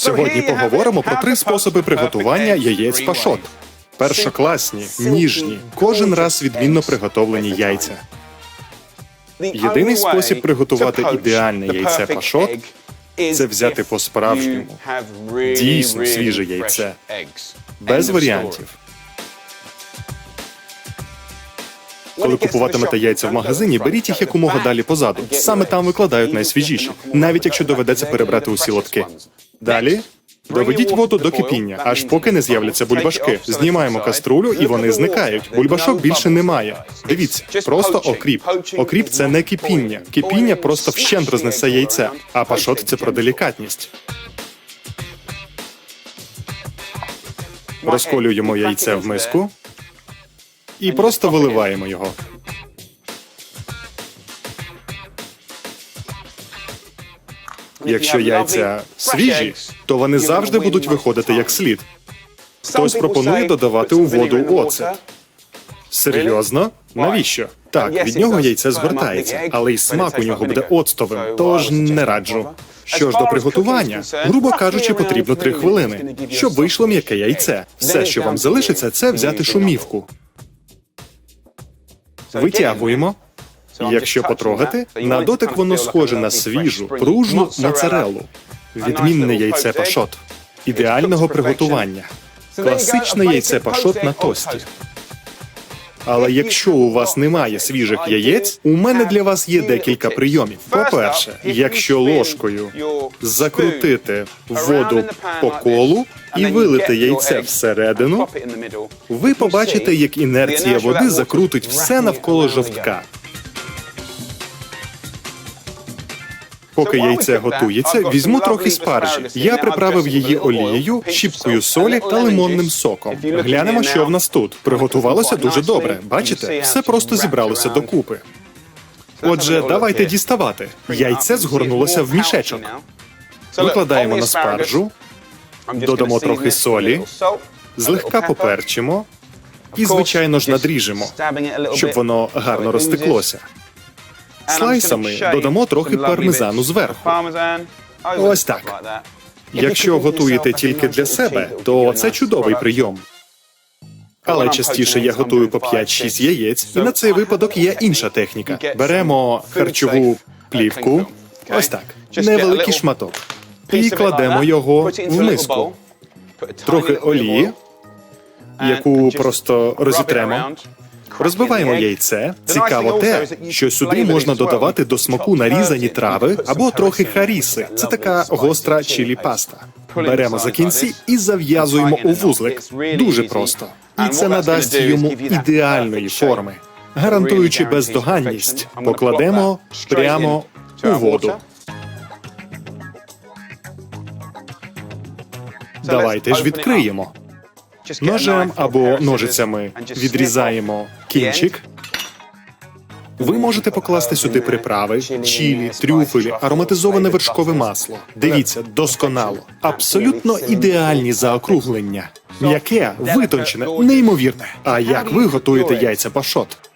Сьогодні поговоримо про три способи приготування яєць пашот. Першокласні, ніжні, кожен раз відмінно приготовлені яйця. Єдиний спосіб приготувати ідеальне яйце пашот це взяти по-справжньому, дійсно свіже яйце, без варіантів. Коли купуватимете яйця в магазині, беріть їх якомога далі позаду. Саме там викладають найсвіжіші, навіть якщо доведеться перебрати усі лотки. Далі доведіть воду до кипіння, аж поки не з'являться бульбашки. Знімаємо каструлю, і вони зникають. Бульбашок більше немає. Дивіться, просто окріп. Окріп це не кипіння. Кипіння просто вщент рознесе яйце, а пашот це про делікатність. Розколюємо яйце в миску і просто виливаємо його. Якщо яйця свіжі, то вони завжди будуть виходити як слід. Хтось пропонує додавати у воду оцет. Серйозно? Навіщо? Так, від нього яйце згортається, але й смак у нього буде оцтовим, тож не раджу. Що ж до приготування, грубо кажучи, потрібно три хвилини, щоб вийшло м'яке яйце. Все, що вам залишиться, це взяти шумівку. Витягуємо. Якщо потрогати, на дотик воно схоже на свіжу, пружну моцарелу. Відмінне яйце пашот. Ідеального приготування. Класичне яйце пашот на тості. Але якщо у вас немає свіжих яєць, у мене для вас є декілька прийомів. По-перше, якщо ложкою закрутити воду по колу і вилити яйце всередину, ви побачите, як інерція води закрутить все навколо жовтка. Поки яйце готується, візьму трохи спаржі. Я приправив її олією, щіпкою солі та лимонним соком. Глянемо, що в нас тут. Приготувалося дуже добре. Бачите, все просто зібралося докупи. Отже, давайте діставати. Яйце згорнулося в мішечок. Викладаємо на спаржу, додамо трохи солі, злегка поперчимо і, звичайно ж, надріжемо, щоб воно гарно розтеклося. Слайсами додамо трохи пармезану зверху. Ось так. Якщо готуєте тільки для себе, то це чудовий прийом. Але частіше я готую по 5-6 яєць, і на цей випадок є інша техніка. Беремо харчову плівку, ось так, невеликий шматок, і кладемо його в миску. Трохи олії, яку просто розітремо. Розбиваємо яйце. Цікаво те, що сюди можна додавати до смаку нарізані трави або трохи харіси. Це така гостра чилі паста. Беремо за кінці і зав'язуємо у вузлик. Дуже просто. І це надасть йому ідеальної форми, гарантуючи бездоганність. Покладемо прямо у воду. Давайте ж відкриємо. Ножем або ножицями відрізаємо кінчик. Ви можете покласти сюди приправи, чілі, трюфелі, ароматизоване вершкове масло. Дивіться, досконало, абсолютно ідеальні заокруглення. М'яке, витончене, неймовірне. А як ви готуєте яйця пашот?